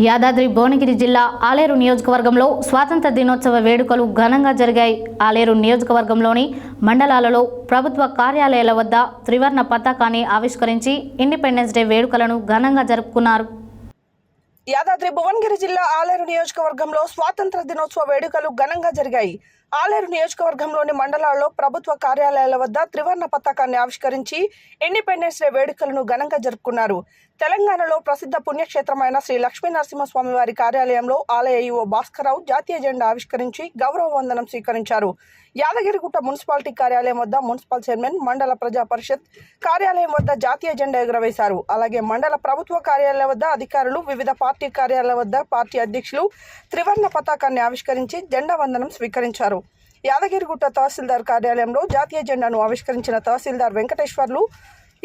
యాదాద్రి భువనగిరి జిల్లా ఆలేరు నియోజకవర్గంలో స్వాతంత్ర దినోత్సవ వేడుకలు ఘనంగా జరిగాయి. ఆలేరు నియోజకవర్గంలోని మండలాలలో ప్రభుత్వ కార్యాలయాల వద్ద త్రివర్ణ పతాకాన్ని ఆవిష్కరించి ఇండిపెండెన్స్ డే వేడుకలను ఘనంగా జరుపుకున్నారు. యాదాద్రి భువనగిరి జిల్లా ఆలేరు నియోజకవర్గంలో స్వాతంత్ర దినోత్సవ వేడుకలు ఘనంగా జరిగాయి. ఆలేరు నియోజకవర్గంలోని మండలాల్లో ప్రభుత్వ కార్యాలయాల వద్ద త్రివర్ణ పతాకాన్ని ఆవిష్కరించి ఇండిపెండెన్స్ డే వేడుకలను ఘనంగా జరుపుకున్నారు. తెలంగాణలో ప్రసిద్ధ పుణ్యక్షేత్రమైన శ్రీ లక్ష్మీనరసింహస్వామి వారి కార్యాలయంలో ఆలయ ఈవో భాస్కరరావు జాతీయ జెండా ఆవిష్కరించి గౌరవ వందనం స్వీకరించారు. యాదగిరిగుట్ట మున్సిపాలిటీ కార్యాలయం వద్ద మున్సిపల్ చైర్మన్ మండల ప్రజా పరిషత్ కార్యాలయం వద్ద జాతీయ జెండా ఎగురవేశారు. అలాగే మండల ప్రభుత్వ కార్యాలయం వద్ద అధికారులు వివిధ పార్టీ కార్యాలయాల వద్ద పార్టీ అధ్యక్షులు త్రివర్ణ పతాకాన్ని ఆవిష్కరించి జెండా వందనం స్వీకరించారు. యాదగిరిగుట్ట తహసీల్దార్ కార్యాలయంలో జాతీయ జెండాను ఆవిష్కరించిన తహసీల్దార్ వెంకటేశ్వర్లు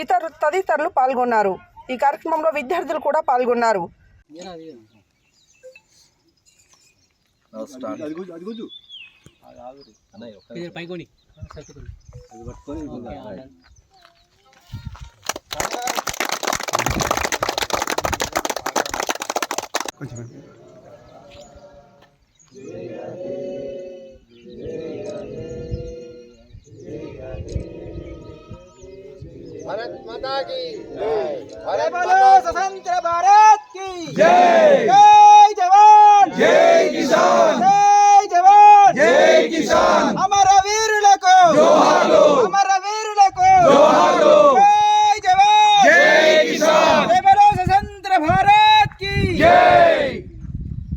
ఇతరు తదితరులు పాల్గొన్నారు. ఈ కార్యక్రమంలో విద్యార్థులు కూడా పాల్గొన్నారు. కొంచెం भारत माता की। हरे बोलो स्वतंत्र भारत की। जय। जय जवान। जय किसान। जय जवान। जय किसान। हमारा वीर को दो हमारा वीर को दो जय जवान। जय किसान। जय बोलो स्वतंत्र भारत की। जय।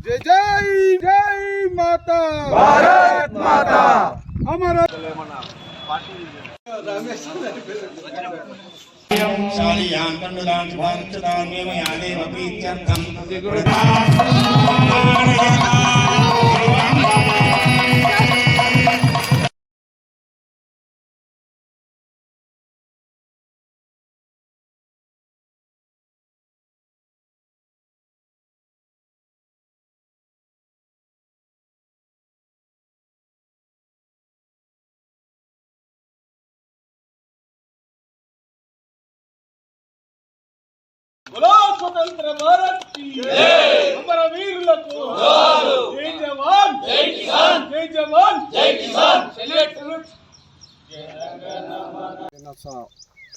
जय जय जय माता। भारत माता। हमारा शुभांशुदान्येव यादेव प्रीत्यर्थम् बोलो स्वतंत्र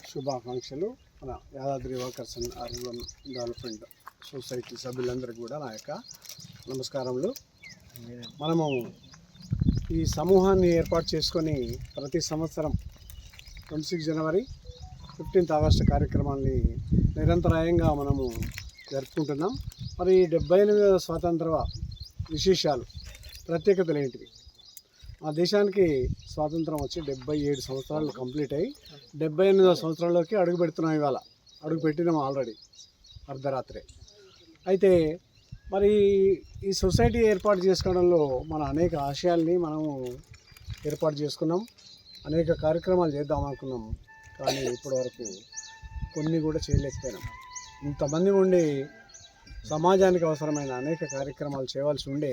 శుభాకాంక్షలు మన Yadadri walkers and urban development society సభ్యులందరికీ కూడా నా యొక్క నమస్కారములు. మనము ఈ సమూహాన్ని ఏర్పాటు చేసుకొని ప్రతి సంవత్సరం ట్వంటీ సిక్స్ జనవరి ఫిఫ్టీన్త్ ఆగస్టు కార్యక్రమాన్ని నిరంతరాయంగా మనము జరుపుకుంటున్నాం. మరి డెబ్బై ఎనిమిదవ స్వాతంత్ర విశేషాలు ప్రత్యేకతలు ఏంటివి? మా దేశానికి స్వాతంత్రం వచ్చి డెబ్బై ఏడు సంవత్సరాలు కంప్లీట్ అయ్యి డెబ్బై ఎనిమిదవ సంవత్సరాల్లోకి అడుగు పెడుతున్నాం ఇవాళ. అడుగు పెట్టినాం ఆల్రెడీ అర్ధరాత్రే. అయితే మరి ఈ సొసైటీ ఏర్పాటు చేసుకోవడంలో మన అనేక ఆశయాల్ని మనము ఏర్పాటు చేసుకున్నాం. అనేక కార్యక్రమాలు చేద్దాం అనుకున్నాము కానీ ఇప్పటివరకు కొన్ని కూడా చేయలేకపోయినాం. ఇంతమంది ఉండి సమాజానికి అవసరమైన అనేక కార్యక్రమాలు చేయవలసి ఉండే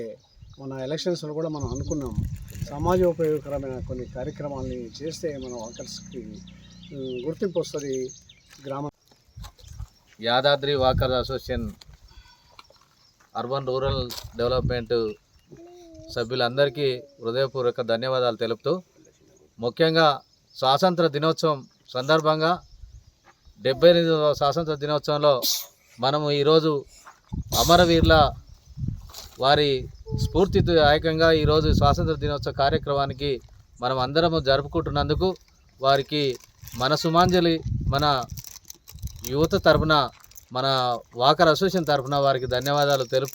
మన ఎలక్షన్స్లో కూడా మనం అనుకున్నాం. సమాజోపయోగకరమైన కొన్ని కార్యక్రమాలని చేస్తే మన వాకర్స్కి గుర్తింపు వస్తుంది గ్రామ Yadadri walker association urban rural development సభ్యులందరికీ హృదయపూర్వక ధన్యవాదాలు తెలుపుతూ ముఖ్యంగా స్వాతంత్ర దినోత్సవం సందర్భంగా డెబ్బై ఎనిమిదవ స్వాతంత్ర దినోత్సవంలో మనము ఈరోజు అమరవీరుల వారి స్ఫూర్తిదాయకంగా ఈరోజు స్వాతంత్ర దినోత్సవ కార్యక్రమానికి మనం అందరము జరుపుకుంటున్నందుకు వారికి మన సుమాంజలి మన యువత తరపున మన వాకర్ అసోసియేషన్ తరపున వారికి ధన్యవాదాలు తెలుపుతూ